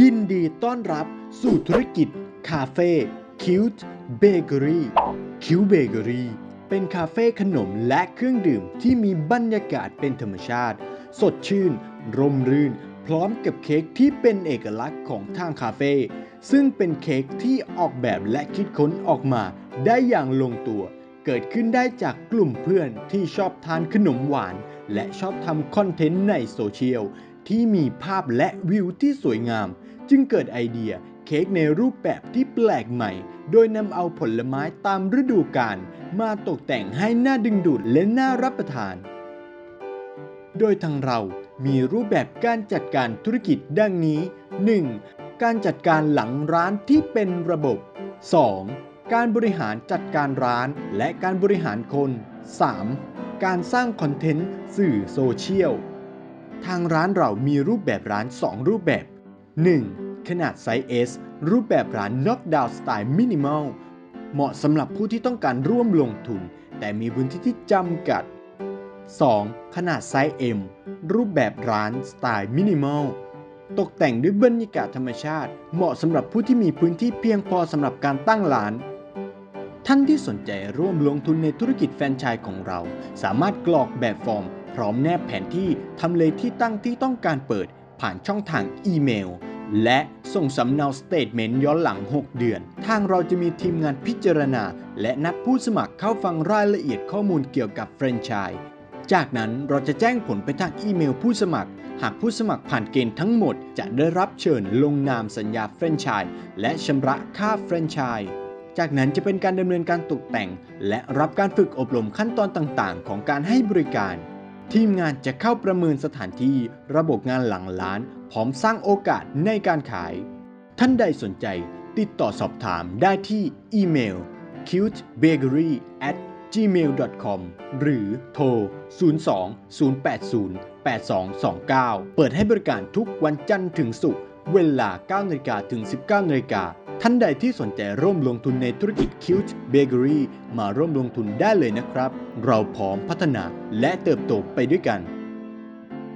ยินดีต้อนรับสู่ธุรกิจ คาเฟ่คิวต์เบเกอรี่คิวเบเกอรี่เป็นคาเฟ่ขนมและเครื่องดื่มที่มีบรรยากาศเป็นธรรมชาติ สดชื่น ร่มรื่น พร้อมกับเค้กที่เป็นเอกลักษณ์ของทางคาเฟ่ซึ่งเป็นเค้กที่ออกแบบและคิดค้นออกมาได้อย่างลงตัว เกิดขึ้นได้จากกลุ่มเพื่อนที่ชอบทานขนมหวาน และชอบทำคอนเทนต์ในโซเชียล ที่มีภาพและวิวที่สวยงาม จึงเกิดไอเดียเค้กในรูปแบบที่แปลกใหม่ โดยนำเอาผลไม้ตามฤดูกาลมาตกแต่งให้น่าดึงดูดและน่ารับประทาน โดยทางเรามีรูปแบบการจัดการธุรกิจดังนี้ 1. การจัดการหลังร้านที่เป็นระบบ 2. การบริหารจัดการร้านและการบริหารคน 3. การสร้างคอนเทนต์สื่อโซเชียล ทางร้านเรามีรูปแบบร้าน 2 รูปแบบ 1. ขนาดไซส์ S รูปแบบร้าน Knockdown สไตล์มินิมอลเหมาะสำหรับผู้ที่ต้องการร่วมลงทุน แต่มีพื้นที่ที่จำกัด 2. ขนาดไซส์ M รูปแบบร้านสไตล์มินิมอลตกแต่งด้วยบรรยากาศธรรมชาติ เหมาะสำหรับผู้ที่มีพื้นที่เพียงพอสำหรับการตั้งร้าน ท่านที่สนใจร่วมลงทุนในธุรกิจแฟรนไชส์ของเรา สามารถกรอกแบบฟอร์ม พร้อมแนบแผนที่ทำเลที่ตั้งที่ต้องการเปิด ผ่านช่องทางอีเมล และส่งสำเนาสเตทเมนต์ย้อนหลัง 6 เดือน ทางเราจะมีทีมงานพิจารณา และนัดผู้สมัครเข้าฟังรายละเอียดข้อมูลเกี่ยวกับแฟรนไชส์จากนั้นเราจะแจ้งผลไปทางอีเมลผู้สมัคร หากผู้สมัครผ่านเกณฑ์ทั้งหมด จะได้รับเชิญลงนามสัญญาแฟรนไชส์และชำระค่าแฟรนไชส์ จากนั้นจะเป็นการดำเนินการตกแต่ง และรับการฝึกอบรมขั้นตอนต่างๆ ของการให้บริการ ทีมงานจะเข้าประเมินสถานที่ ระบบงานหลังร้าน พร้อมสร้างโอกาสในการขาย ท่านใดสนใจ ติดต่อสอบถามได้ที่อีเมล cutebakery at gmail.com หรือโทร 02 080 8229 เปิดให้บริการทุกวันจันทร์ถึงศุกร์ เวลา 9นาฬิกาถึง 19นาฬิกาท่านใดที่สนใจร่วมลงทุนในธุรกิจ Cute Bakery มาร่วมลงทุนได้เลยนะครับ เราพร้อมพัฒนาและเติบโตไปด้วยกัน